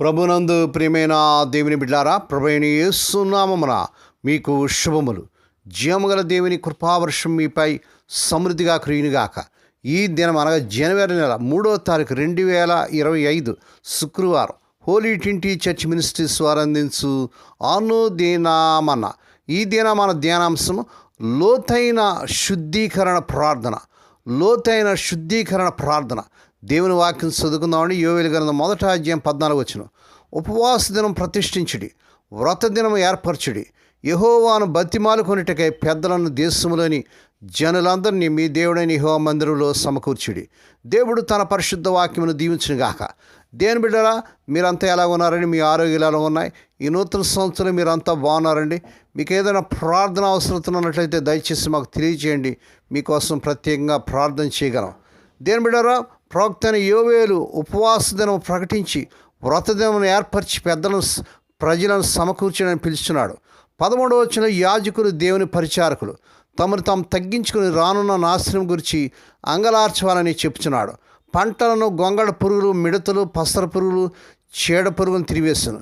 ప్రభునందు ప్రియమైన దేవుని బిడ్డారా ప్రభుని యేసునామమున మీకు శుభములు. జీవముగల దేవుని కృపావర్షం మీపై సమృద్ధిగా కురియునుగాక ఈ దినం అనగా జనవరి నెల మూడో తారీఖు రెండు వేల ఇరవై ఐదు శుక్రవారం హోలీ ట్వంటీ చర్చ్ మినిస్ట్రీస్ వారు అందించు అనుదినామన్న ఈ దినమన ధ్యానాంశం ధ్యానాంశము లోతైన శుద్ధీకరణ ప్రార్థన. లోతైన శుద్ధీకరణ ప్రార్థన. దేవుని వాక్యం చదువుకుందామని యోవేలు గ్రంథం మొదట అధ్యాయం పద్నాలుగు వచ్చిన. ఉపవాస దినం ప్రతిష్ఠించుడి వ్రత దినం ఏర్పరచుడి యహోవాను బతిమాలు కొనిటకై పెద్దలను దేశంలోని జనులందరినీ మీ దేవుడైన యహో మందిరంలో సమకూర్చుడి. దేవుడు తన పరిశుద్ధ వాక్యమును దీవించునుగాక దేని బిడ్డరా మీరంతా ఎలా ఉన్నారండి? మీ ఆరోగ్యాలు ఎలా ఉన్నాయి? ఈ నూతన సంవత్సరం మీరంతా బాగున్నారండి? మీకు ఏదైనా ప్రార్థన అవసరం ఉన్నట్లయితే దయచేసి మాకు తెలియజేయండి. మీకోసం ప్రత్యేకంగా ప్రార్థన చేయగలం. దేని బిడ్డరా ప్రవక్తన యోవేలు ఉపవాస దినం ప్రకటించి వ్రతదినం ఏర్పరిచి పెద్దలను ప్రజలను సమకూర్చడానికి పిలుస్తున్నాడు. పదమూడవ వచ్చిన యాజకులు దేవుని పరిచారకులు. తమను తాము తగ్గించుకుని రానున్న నాశనం గురించి అంగలార్చవాలని చెప్తున్నాడు. పంటలను గొంగళ పురుగులు మిడతలు పసర పురుగులు చీడ పురుగులను తిరివేశాను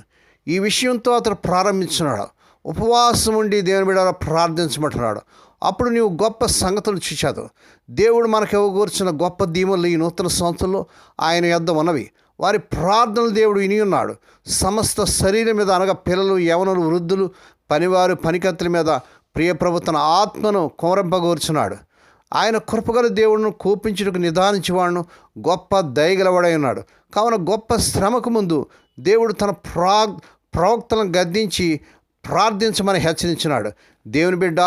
ఈ విషయంతో అతడు ప్రారంభించున్నాడు. ఉపవాసం ఉండి దేవుని బిడ్డ ప్రార్థించమంటున్నాడు. అప్పుడు నీవు గొప్ప సంగతులు చూచాదు దేవుడు మనకు ఇవ్వగూర్చిన గొప్ప దీవులు ఈ నూతన సంవత్సరంలో ఆయన యొద్ద ఉన్నవి. వారి ప్రార్థనలు దేవుడు విని ఉన్నాడు. సమస్త శరీరం మీద అనగా పిల్లలు యవనులు వృద్ధులు పనివారు పనికత్తుల మీద ప్రియ తన ఆత్మను కోరంపగూర్చున్నాడు ఆయన కృపగల దేవుడును కోపించుటకు నిదానించేవాడును గొప్ప దయగలవాడై ఉన్నాడు. కావున గొప్ప శ్రమకు ముందు దేవుడు తన ప్రా ప్రవక్తలను గద్దించి ప్రార్థించమని హెచ్చరించినాడు. దేవుని బిడ్డ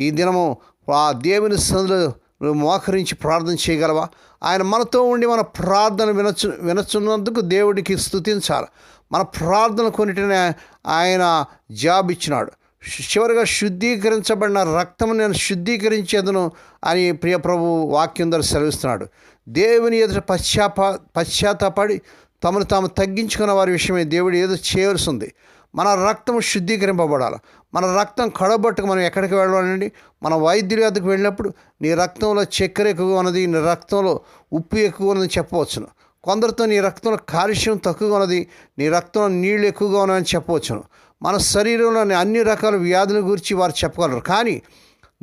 ఈ దినము ఆ దేవుని సందులో నువ్వు మోకరించి ప్రార్థన చేయగలవా? ఆయన మనతో ఉండి మన ప్రార్థన వినచ్చు వినచున్నందుకు దేవుడికి స్థుతించాలి మన ప్రార్థన కొన్నిటిని ఆయన జాబ్ ఇచ్చినాడు చివరిగా శుద్ధీకరించబడిన రక్తము నేను శుద్ధీకరించేదను అని ప్రియ ప్రభు వాక్యం ద్వారా సెలవిస్తున్నాడు. దేవుని ఎదుట పశ్చాప పశ్చాత్తాపడి తమను తాము తగ్గించుకున్న వారి విషయమే దేవుడు ఏదో చేయవలసి ఉంది. మన రక్తం శుద్ధీకరింపబడాలి. మన రక్తం కడబట్టుకు మనం ఎక్కడికి వెళ్ళాలండి? మన వైద్యుల వద్దకు వెళ్ళినప్పుడు నీ రక్తంలో చక్కెర ఎక్కువగా ఉన్నది నీ రక్తంలో ఉప్పు ఎక్కువ ఉన్నది చెప్పవచ్చును. కొందరితో నీ రక్తంలో కాల్షియం తక్కువగా ఉన్నది నీ రక్తంలో నీళ్ళు ఎక్కువగా ఉన్నాయని చెప్పవచ్చును. మన శరీరంలోని అన్ని రకాల వ్యాధుల గురించి వారు చెప్పగలరు. కానీ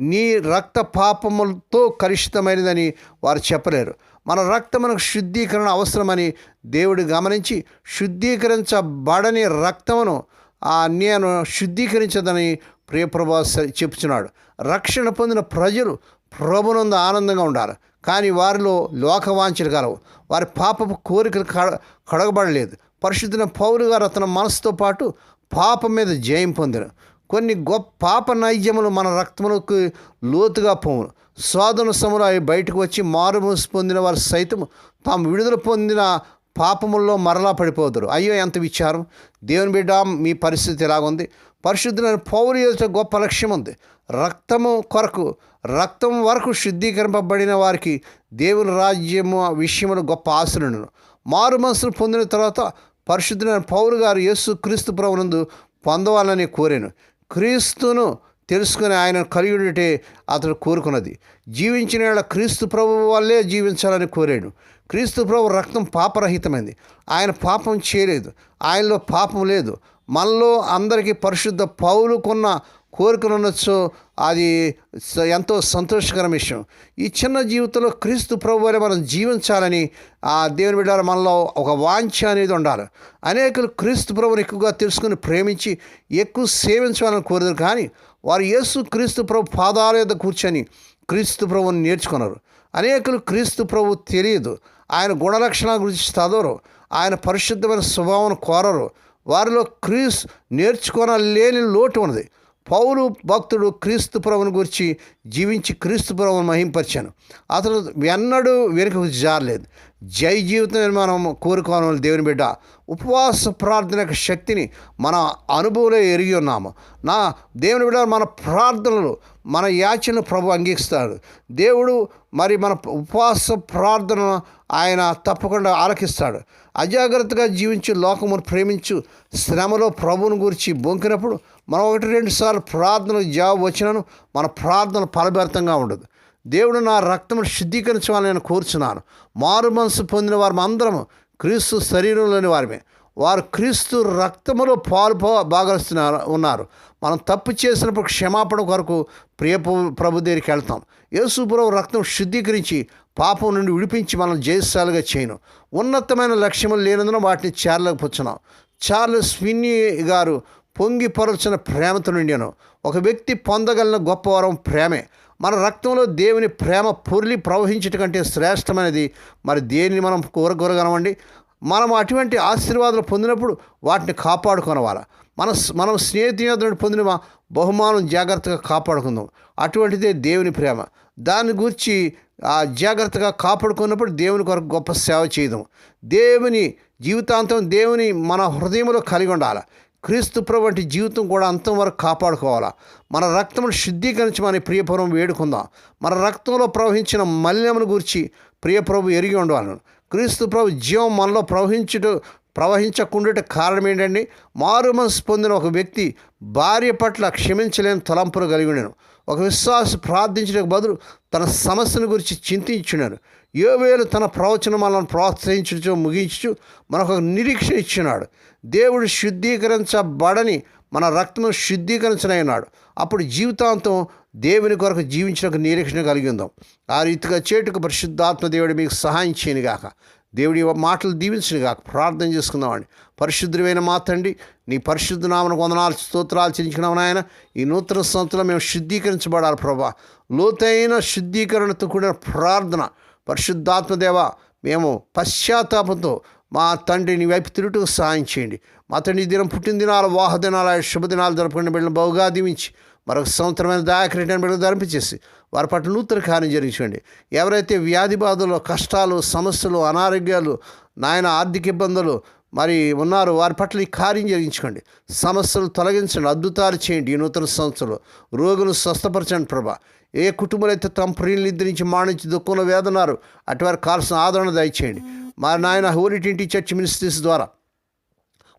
నీ రక్త పాపములతో కలుషితమైనదని వారు చెప్పలేరు. మన రక్తం మనకు శుద్ధీకరణ అవసరమని దేవుడు గమనించి శుద్ధీకరించబడని రక్తమును ఆ నేను శుద్ధీకరించదని ప్రియప్రభా స- చెప్తున్నాడు రక్షణ పొందిన ప్రజలు ప్రభునందు ఆనందంగా ఉండాలి. కానీ వారిలో లోకవాంఛలు కలవు. వారి పాపపు కోరికలు కడ కడగబడలేదు. పరిశుద్ధిన పౌరుగారు తన అతని మనసుతో పాటు పాపం మీద జయం పొందిన కొన్ని గొప్ప పాప నైజములు మన రక్తములకు లోతుగా పోవును. శోధన సములు అవి బయటకు వచ్చి మారుమూసి పొందిన వారు సైతం తాము విడుదల పొందిన పాపముల్లో మరలా పడిపోదురు. అయ్యో ఎంత విచారం. దేవుని బిడ్డ మీ పరిస్థితి ఎలాగుంది? పరిశుద్ధులైన పౌరు ఎదుట గొప్ప లక్ష్యం ఉంది. రక్తము కొరకు రక్తం వరకు శుద్ధీకరింపబడిన వారికి దేవుని రాజ్యము విషయములు గొప్ప ఆశలను మారు మనసులు పొందిన తర్వాత పరిశుద్ధులైన పౌరు గారు యేసు క్రీస్తు ప్రభునందు పొందవాలని కోరాను. క్రీస్తును తెలుసుకుని ఆయన కలియుడిటే అతడు కోరుకున్నది. జీవించిన క్రీస్తు ప్రభు వల్లే జీవించాలని కోరాడు. క్రీస్తు ప్రభు రక్తం పాపరహితమైంది. ఆయన పాపం చేయలేదు. ఆయనలో పాపం లేదు. మనలో అందరికీ పరిశుద్ధ పౌలుకున్న కోరికలు ఉండొచ్చు అది స- ఎంతో సంతోషకర విషయం. ఈ చిన్న జీవితంలో క్రీస్తు ప్రభు వల్ల మనం జీవించాలని ఆ దేవుని బిడ్డ మనలో ఒక వాంఛ అనేది ఉండాలి. అనేకులు క్రీస్తు ప్రభుని ఎక్కువగా తెలుసుకుని ప్రేమించి ఎక్కువ సేవించాలని కోరదు కానీ వారు యేసు క్రీస్తు ప్రభు పాదాల కూర్చొని క్రీస్తు ప్రభుని నేర్చుకున్నారు. అనేకులు క్రీస్తు ప్రభు తెలియదు. ఆయన గుణలక్షణాల గురించి చదవరు. ఆయన పరిశుద్ధమైన స్వభావం కోరరు. వారిలో క్రీస్ నేర్చుకోనలేని లోటు ఉన్నది. పౌలు భక్తుడు క్రీస్తు ప్రభుని గురించి జీవించి క్రీస్తు ప్రభుని మహింపరిచాను. అతను ఎన్నడూ వెనుకకు జారలేదు. జై జీవితం మనం కోరుకోవాలి దేవుని బిడ్డ. ఉపవాస ప్రార్థన యొక్క శక్తిని మన అనుభవంలో ఎరిగి ఉన్నాము నా దేవుని బిడ్డ మన ప్రార్థనలు మన యాచనలు ప్రభు అంగీకరిస్తాడు. దేవుడు మరి మన ఉపవాస ప్రార్థన ఆయన తప్పకుండా ఆలకిస్తాడు. అజాగ్రత్తగా జీవించి లోకమును ప్రేమించు శ్రమలో ప్రభువుని గురించి బొంకినప్పుడు మనం ఒకటి రెండు సార్లు ప్రార్థనలు జాబ్ వచ్చినను మన ప్రార్థన ఫలభరితంగా ఉండదు. దేవుడు నా రక్తమును శుద్ధీకరించమని నేను కోరుచున్నాను. మారు మనసు పొందిన వారు అందరము క్రీస్తు శరీరంలోని వారిమే. వారు క్రీస్తు రక్తములో పాలు పో- భాగస్తున్నారు ఉన్నారు. మనం తప్పు చేసినప్పుడు క్షమాపణ కొరకు ప్రియ ప్రభు- దగ్గరికి వెళ్తాం. యేసు రక్తం శుద్ధీకరించి పాపం నుండి విడిపించి మనం జయశాలుగా చేయను. ఉన్నతమైన లక్ష్యములు లేనందున వాటిని చేరలేకపోతున్నాం చార్లెస్ స్విన్నీ గారు పొంగిపరచిన ప్రేమతో నిండాను ఒక వ్యక్తి పొందగలిగిన గొప్ప వరం ప్రేమే. మన రక్తంలో దేవుని ప్రేమ పొర్లి ప్రవహించట కంటే శ్రేష్టమైనది. మరి దేనిని మనం కోరగొరగలమండి మనం అటువంటి ఆశీర్వాదాలు పొందినప్పుడు వాటిని కాపాడుకోనవాల? మన మనం స్నేహితుడు పొందిన మా బహుమానం జాగ్రత్తగా కాపాడుకుందాం. అటువంటిదే దేవుని ప్రేమ. దాని గురించి ఆ జాగ్రత్తగా కాపాడుకున్నప్పుడు దేవుని కొరకు గొప్ప సేవ చేయదాం దేవుని జీవితాంతం దేవుని మన హృదయంలో కలిగి ఉండాలి? క్రీస్తు ప్రభు వంటి జీవితం కూడా అంతం వరకు కాపాడుకోవాలా? మన రక్తమును శుద్ధీకరించి మన ప్రియపురం వేడుకుందాం. మన రక్తంలో ప్రవహించిన మలినమును గురించి ప్రియప్రభు ఎరిగి ఉండవాలను. క్రీస్తు ప్రభు జీవం మనలో ప్రవహించుట ప్రవహించకుండా కారణం ఏంటండి మారు మనసు పొందిన ఒక వ్యక్తి భార్య పట్ల క్షమించలేని తలంపులు కలిగి ఉండను. ఒక విశ్వాస ప్రార్థించడానికి బదులు తన సమస్యను గురించి చింతించున్నాడు యోవేలు తన ప్రవచనం మనల్ని ప్రోత్సహించు ముగించు మనకు ఒక నిరీక్షణ ఇచ్చినాడు దేవుడు శుద్ధీకరించబడని మన రక్తము శుద్ధీకరించనైనాడు. అప్పుడు జీవితాంతం దేవుని కొరకు జీవించిన నిరీక్షణ కలిగి ఉందాం. ఆ రీతిగా చేటుకు పరిశుద్ధాత్మ దేవుడు మీకు సహాయం చేయనుగాక. దేవుడి మాటలు దీవించిన కాక ప్రార్థన చేసుకుందామండి పరిశుద్ధమైన మాతండి నీ పరిశుద్ధ నామను వందనాలు స్తోత్రాలు చెల్లించుకున్నాం నాయన. ఈ నూతన సంవత్సరం మేము శుద్ధీకరించబడాలి ప్రభా. లోతైన శుద్ధీకరణతో కూడిన ప్రార్థన. పరిశుద్ధాత్మదేవ మేము పశ్చాత్తాపంతో మా తండ్రి నీ వైపు తిరుగుటకు సహాయం చేయండి. మా తండ్రి ఈ దినం పుట్టిన దినాల వాహ దినాలు శుభదినాలు జరుపుకునే బిడ్డలు బహుగా దీవించి మరొక సంవత్సరమైన దాకా రిటర్న్ బిడ్డలు ధరింపచేసి వారి పట్ల నూతన కార్యం జరిగించండి. ఎవరైతే వ్యాధి బాధలు కష్టాలు సమస్యలు అనారోగ్యాలు నాయన ఆర్థిక ఇబ్బందులు మరి ఉన్నారు వారి పట్ల ఈ కార్యం జరిగించుకోండి. సమస్యలు తొలగించండి అద్భుతాలు చేయండి ఈ నూతన సంవత్సరంలో. రోగులు స్వస్థపరచండి ప్రభా. ఏ కుటుంబాలు అయితే తమ ప్రియులు నిద్రించి మాణించి దుఃఖంలో వేదన్నారు అటువారికి కాల్సిన ఆదరణ దయచేయండి. మా నాయన హోరిటింటి చర్చ్ మినిస్ట్రీస్ ద్వారా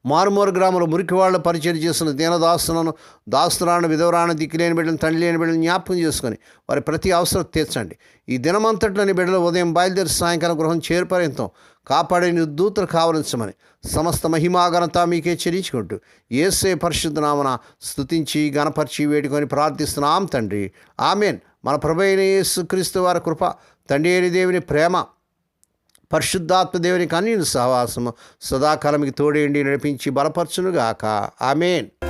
మారుమూరు గ్రామంలో మురికి వాళ్ళు పరిచయం చేస్తున్న దీనదాస్తులను దాస్తురాను విధవరాను దిక్కులేని బిడ్డలు తండ్రి లేని బిడ్డలను జ్ఞాపకం చేసుకొని వారి ప్రతి అవసరం తీర్చండి. ఈ దినమంతట్లోని బిడ్డలు ఉదయం బయలుదేరి సాయంకాలం గృహం చేరుపర్యంతం కాపాడే దూతలు కావలించమని సమస్త మహిమాఘనత మీకే చెల్లించుకుంటూ ఏసే పరిశుద్ధ నామన స్తుతించి గణపరిచి వేడుకొని ప్రార్థిస్తున్నాం తండ్రి. ఆమెన్. మన ప్రభు అయిన యేసుక్రీస్తు వారి కృప తండ్రి అయిన దేవుని ప్రేమ పరిశుద్ధాత్మ దేవుని కానీ సహవాసము సదాకాలం మీకు తోడేండి నడిపించి బలపరచునుగాక. ఆమెన్.